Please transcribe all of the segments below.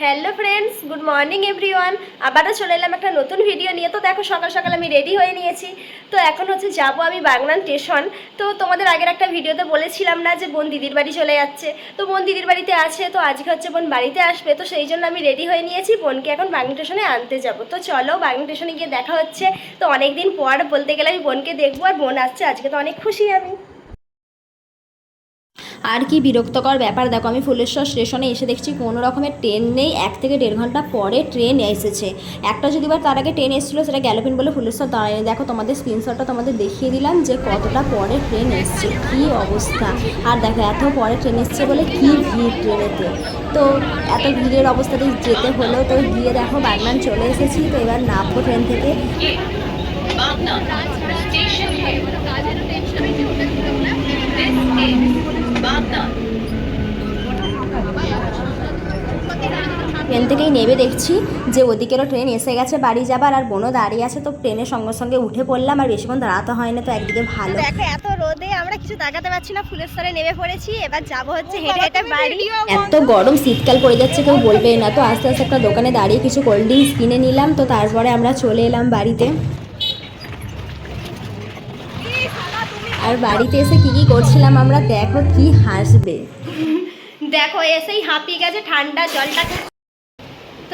Hello friends, good morning everyone. আবারও চলে এলাম একটা নতুন ভিডিও নিয়ে। তো দেখো, সকাল সকাল আমি রেডি হয়ে নিয়েছি। তো এখন হচ্ছে যাব আমি বাগনান স্টেশন। তো তোমাদের আগের একটা ভিডিওতে বলেছিলাম না যে বোন দিদির বাড়ি চলে যাচ্ছে। তো বোন দিদির বাড়িতে আছে, তো আজকে হচ্ছে বোন বাড়িতে আসবে। তো সেই জন্য আমি রেডি হয়ে নিয়েছি। বোনকে এখন বাগনান স্টেশনে আনতে যাব। তো চলো, বাগনান স্টেশনে গিয়ে দেখা হচ্ছে। তো অনেক দিন পর বলতে গেলে আমি বোনকে দেখব আর বোন আসছে। আজকে তো অনেক খুশি আমি। আর কি বিরক্তকর ব্যাপার? দেখো, আমি ফুলেশ্বর স্টেশনে এসে দেখছি কোনো রকমের ট্রেন নেই। এক থেকে দেড় ঘণ্টা পরে ট্রেন এসেছে। একটা যদি বার তার আগে ট্রেন এসেছিল, সেটা গ্যালোপিন বলে ফুলেশ্বর দাঁড়ায়নি। দেখো, তোমাদের স্ক্রিনশটটা তোমাদের দেখিয়ে দিলাম যে কতটা পরে ট্রেন এসছে। কী অবস্থা? আর দেখো, এত পরে ট্রেন এসছে বলে কী ভিড় ট্রেনেতে? তো এত ভিড়ের অবস্থাতে যেতে হলো। তো গিয়ে দেখো, বাগনান চলে এসেছি। তো এবার নামবো ট্রেন থেকে। ট্রেন থেকেই নেবে দেখছি। যে ওদিকেরও ট্রেন এসে গেছে বাড়ি যাবার আর বোনও দাঁড়িয়ে আছে তো ট্রেনের সঙ্গে সঙ্গে উঠে পড়লাম আর বেশিক্ষণ দাঁড়াতে হয় না তো একদিকে ভালো। দেখো এত রোদে আমরা কিছু তাকাতে পারছি না ফুলের স্তরে নেমে পড়েছি এবার যাব হচ্ছে হেঁটে হেঁটে বাড়ি। এত গরম শীতকাল পড়ে যাচ্ছে কেউ বলবেই না তো আস্তে আস্তে একটা দোকানে দাঁড়িয়ে কিছু কোল্ড ড্রিঙ্কস কিনে নিলাম তো তারপরে আমরা চলে এলাম বাড়িতে। আর বাড়িতে এসে কি কি করছিলাম আমরা দেখো কি হাসবে। দেখো এসেই হাঁপিয়ে গেছে ঠান্ডা জলটা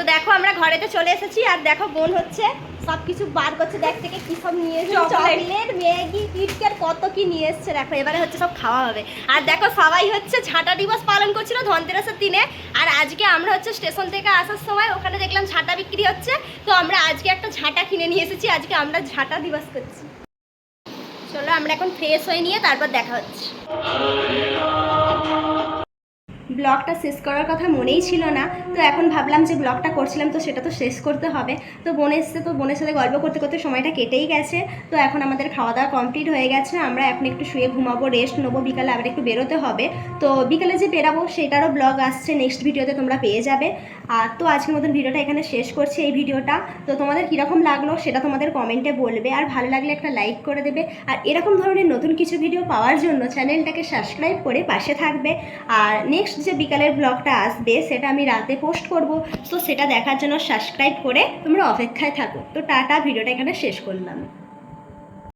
তো দেখো আমরা ঘরেতে চলে এসেছি আর দেখো বোন হচ্ছে সব কিছু বার করছে। দেখ থেকে কি সব নিয়ে এসেছে। চকলেট। ম্যাগি কিটক্যাট কত কি নিয়ে এসেছে। দেখো এবারে হচ্ছে সব খাওয়া হবে। আর দেখো সবাই হচ্ছে ঝাঁটা দিবস পালন করছিল ধনতেরাসের দিনে। আর আজকে আমরা হচ্ছে স্টেশন থেকে আসার সময় ওখানে দেখলাম ঝাঁটা বিক্রি হচ্ছে। তো আমরা আজকে একটা ঝাঁটা কিনে নিয়ে এসেছি। আজকে আমরা ঝাঁটা দিবস করছি। চলো আমরা এখন ফ্রেশ হয়ে নিয়ে তারপর দেখা হচ্ছে। ব্লগটা শেষ করার কথা মনেই ছিল না। তো এখন ভাবলাম যে ব্লগটা করছিলাম, তো সেটা তো শেষ করতে হবে। তো বোন এসছে, তো বোনের সাথে গল্প করতে করতে সময়টা কেটেই গেছে। তো এখন আমাদের খাওয়া দাওয়া কমপ্লিট হয়ে গেছে। আমরা এখন একটু শুয়ে ঘুমাবো রেস্ট নেব, বিকালে আবার একটু বেরোতে হবে। তো বিকালে যে বেরাবো, সেটারও ব্লগ আসছে নেক্সট ভিডিওতে তোমরা পেয়ে যাবে। আর তো আজকের মতন ভিডিওটা এখানে শেষ করছি এই ভিডিওটা তো তোমাদের কীরকম লাগল, সেটা তোমাদের কমেন্টে বলবে। আর ভালো লাগলে একটা লাইক করে দেবে। আর এরকম ধরনের নতুন কিছু ভিডিও পাওয়ার জন্য চ্যানেলটাকে সাবস্ক্রাইব করে পাশে থাকবে। আর নেক্সট যে বিকালের ব্লগটা আসবে, সেটা আমি রাতে পোস্ট করব। তো সেটা দেখার জন্য সাবস্ক্রাইব করে তোমরা অপেক্ষায় থাকো। তো টাটা, ভিডিওটা এখানে শেষ করলাম।